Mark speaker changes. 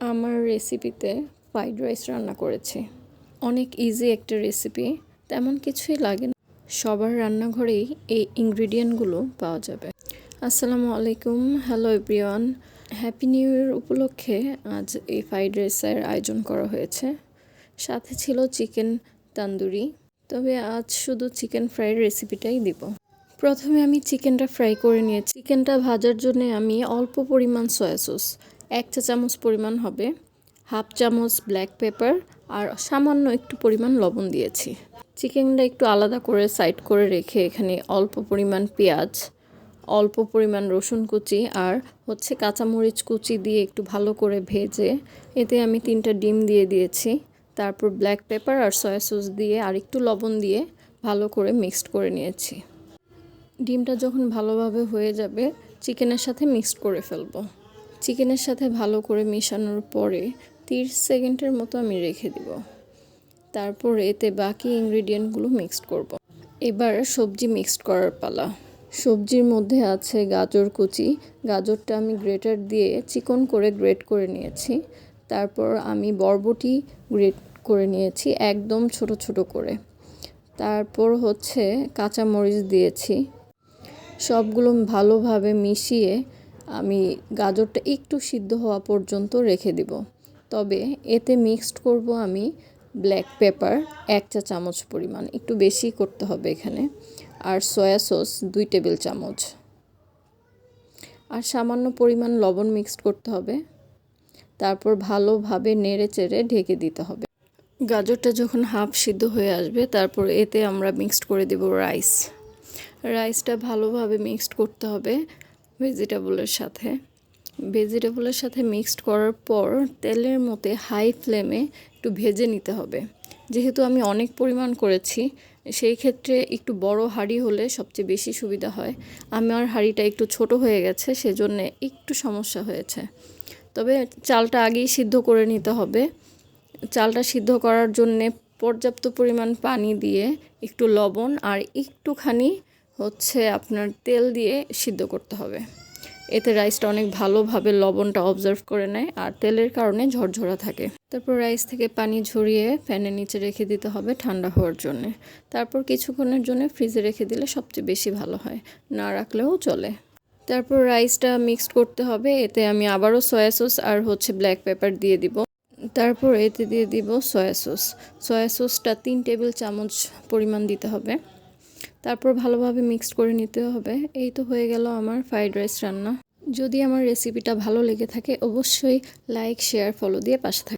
Speaker 1: আমার রেসিপিতে fried rice রান্না করেছি। অনেক ইজি একটা রেসিপি তেমন কিছুই লাগে না। সবার রান্নাঘরেই এই ইনগ্রিডিয়েন্টগুলো পাওয়া যাবে। আসসালামু আলাইকুম hello everyone happy new year উপলক্ষে আজ এই ফ্রাইড রাইসের আয়োজন করা হয়েছে। সাথে ছিল চিকেন তান্দুরি তবে আজ শুধু চিকেন ফ্রাইড রেসিপিটাই দিব। প্রথমে আমি চিকেনটা ফ্রাই করে নিয়েছি। চিকেনটা ভাজার জন্য আমি অল্প পরিমাণ সয়া সস এক চা চামচ পরিমাণ হবে, হাফ চামচ ব্ল্যাক পেপার আর সামান্য একটু পরিমাণ লবণ দিয়েছি। চিকেনটা একটু আলাদা করে সাইড করে রেখে এখানে অল্প পরিমাণ পেঁয়াজ, অল্প পরিমাণ রসুন কুচি আর হচ্ছে কাঁচামরিচ কুচি দিয়ে একটু ভালো করে ভেজে এতে আমি তিনটা ডিম দিয়ে দিয়েছি। তারপর ব্ল্যাক পেপার আর সয়া সস দিয়ে আর একটু লবণ দিয়ে ভালো করে মিক্সড করে নিয়েছি। ডিমটা যখন ভালোভাবে হয়ে যাবে চিকেনের সাথে মিক্সড করে ফেলব। চিকেনের সাথে ভালো করে মেশানোর পরে তিরিশ সেকেন্ডের মতো আমি রেখে দিব। তারপর এতে বাকি ইনগ্রিডিয়েন্টগুলো মিক্সড করব। এবার সবজি মিক্সড করার পালা। সবজির মধ্যে আছে গাজর কুচি। গাজরটা আমি গ্রেটার দিয়ে চিকন করে গ্রেট করে নিয়েছি। তারপর আমি বরবটি গ্রেট করে নিয়েছি একদম ছোট ছোট করে। তারপর হচ্ছে কাঁচামরিচ দিয়েছি। সবগুলো ভালোভাবে মিশিয়ে আমি গাজরটা একটু সিদ্ধ হওয়া পর্যন্ত রেখে দিব। তবে এতে মিক্সড করব আমি ব্ল্যাক পেপার, এক চা চামচ পরিমাণ। একটু বেশি করতে হবে এখানে। আর সয়া সস, দুই টেবিল চামচ। আর সামান্য পরিমাণ লবণ মিক্সড করতে হবে। তারপর ভালোভাবে নেড়ে চেড়ে ঢেকে দিতে হবে। গাজরটা যখন হাফ সিদ্ধ হয়ে আসবে, তারপর এতে আমরা মিক্সড করে দেব রাইস। রাইসটা ভালোভাবে মিক্সড করতে হবে। ভেজিটেবলের সাথে। ভেজিটেবলের সাথে মিক্সড করার পর তেলের মতে হাই ফ্লেমে একটু ভেজে নিতে হবে। যেহেতু আমি অনেক পরিমাণ করেছি, সেই ক্ষেত্রে একটু বড় হাঁড়ি হলে সবচেয়ে বেশি সুবিধা হয়। আমার হাঁড়িটা একটু ছোট হয়ে গেছে, সেজন্য একটু সমস্যা হয়েছে। তবে চালটা আগেই সিদ্ধ করে নিতে হবে। চালটা সিদ্ধ করার জন্যে পর্যাপ্ত পরিমাণ পানি দিয়ে একটু লবণ আর একটুখানি হচ্ছে আপনার তেল দিয়ে সিদ্ধ করতে হবে। এতে রাইসটা অনেক ভালোভাবে লবণটা অবজার্ভ করে নেয় আর তেলের কারণে ঝরঝরা থাকে। তারপর রাইস থেকে পানি ঝরিয়ে ফ্যানের নিচে রেখে দিতে হবে ঠান্ডা হওয়ার জন্য। তারপর কিছুক্ষণের জন্য ফ্রিজে রেখে দিলে সবচেয়ে বেশি ভালো হয়, না রাখলেও চলে। তারপর রাইসটা মিক্সড করতে হবে, এতে আমি আবারও সয়া সস আর হচ্ছে ব্ল্যাক পেপার দিয়ে দিব। তারপর এতে দিয়ে দিব সয়া সস সয়া সসটা তিন টেবিল চামচ পরিমাণ দিতে হবে। তারপর ভালোভাবে মিক্সড করে নিতে হবে। এই তো হয়ে গেল আমার ফ্রাইড রাইস রান্না। যদি আমার রেসিপিটা ভালো লেগে থাকে, অবশ্যই লাইক শেয়ার ফলো দিয়ে পাশে থাকে